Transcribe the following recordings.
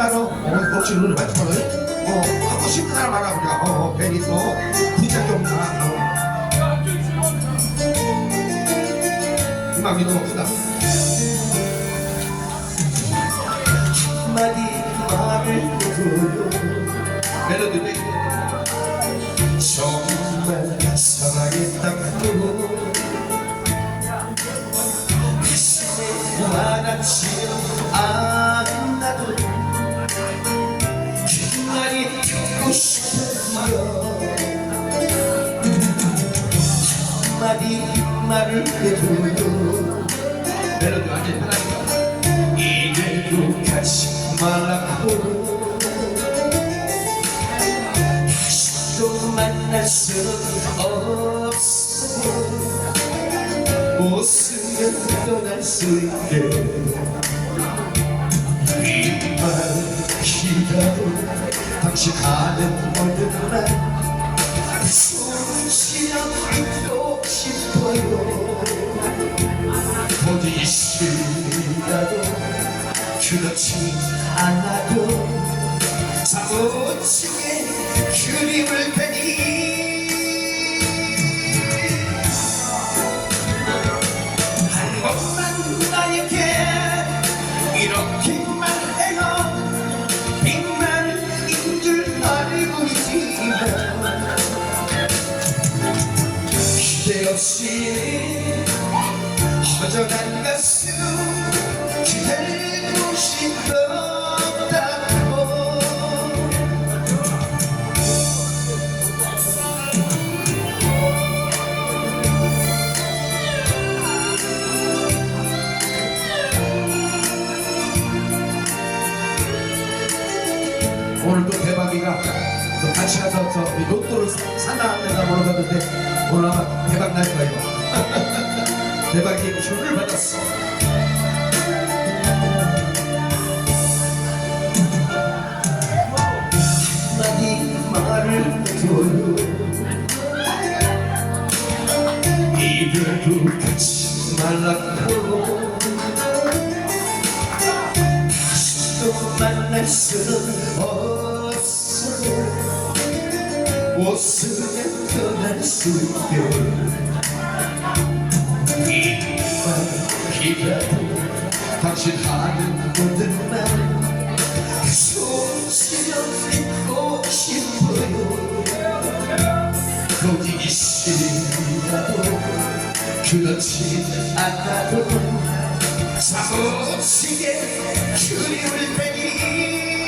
마라. 어, 받지 마라. 어, 하고 싶은 사람 알아 우리가. 어, 어, 괜히 또 부작용 나. 어. 음악이 너무 크다. 말을 해줘요 멜로디 완전 편하니까 이대로 가지 말라고 또 만날 수는 없어 웃으면 떠날 수 있게 이말 기다려. 당신 아는 모든 날 싫다도 그렇지 않아도 사무치게 그림을 그리 로또를 산다는 데가 물어봤는데 오늘 아마 대박 날 거예요. 대박이 주를 받았어. 한마디 말을 해줘요. 이대로 가지 말라고. 또 만날 수는 없어 웃으면 떠날 수 있게. 이만 기다려 당신 하는 모든 말 손시려 믿고 싶어요 거기 싫어도 그렇지 않아도 사무치게 그리울 테니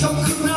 Çok kıvrı